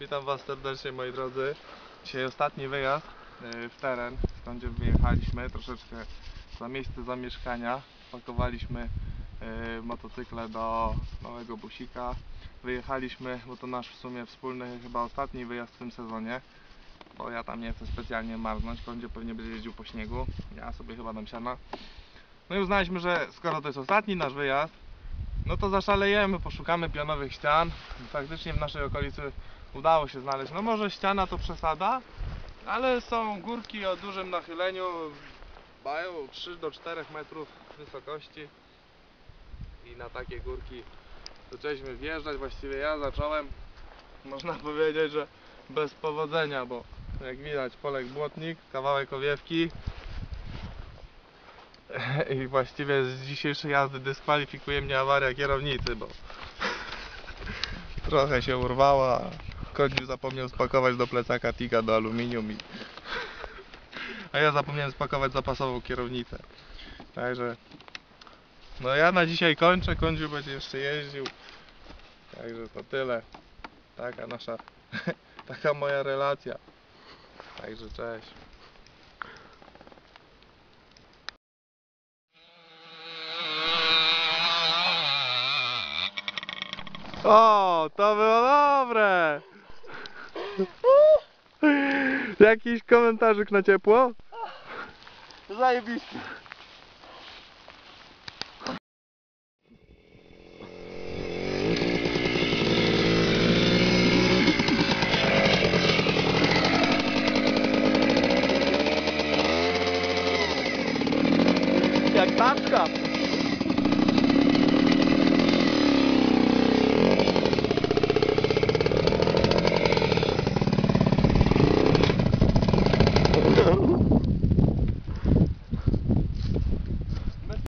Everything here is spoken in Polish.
Witam Was serdecznie moi drodzy. Dzisiaj ostatni wyjazd y, w teren, skąd wyjechaliśmy, troszeczkę za miejsce zamieszkania. Pakowaliśmy y, motocykle do małego busika. Wyjechaliśmy, bo to nasz w sumie wspólny chyba ostatni wyjazd w tym sezonie. Bo ja tam nie chcę specjalnie marznąć, Kondzie pewnie będzie jeździł po śniegu. Ja sobie chyba dam siana. No i uznaliśmy, że skoro to jest ostatni nasz wyjazd, no to zaszalejemy, poszukamy pionowych ścian. Faktycznie w naszej okolicy udało się znaleźć. No może ściana to przesada, ale są górki o dużym nachyleniu. Mają 3 do 4 metrów wysokości. I na takie górki zaczęliśmy wjeżdżać. Właściwie ja zacząłem, można powiedzieć, że bez powodzenia, bo jak widać Polek Błotnik, kawałek owiewki. I właściwie z dzisiejszej jazdy dyskwalifikuje mnie awaria kierownicy, bo trochę się urwała. Kodziu zapomniał spakować do plecaka tika do aluminium i... A ja zapomniałem spakować zapasową kierownicę. Także... No ja na dzisiaj kończę, Kondziu będzie jeszcze jeździł. Także to tyle. Taka nasza... Taka moja relacja. Także cześć. O, to było dobre! Jakiś komentarzyk na ciepło? Zajebiście. Jak taczka.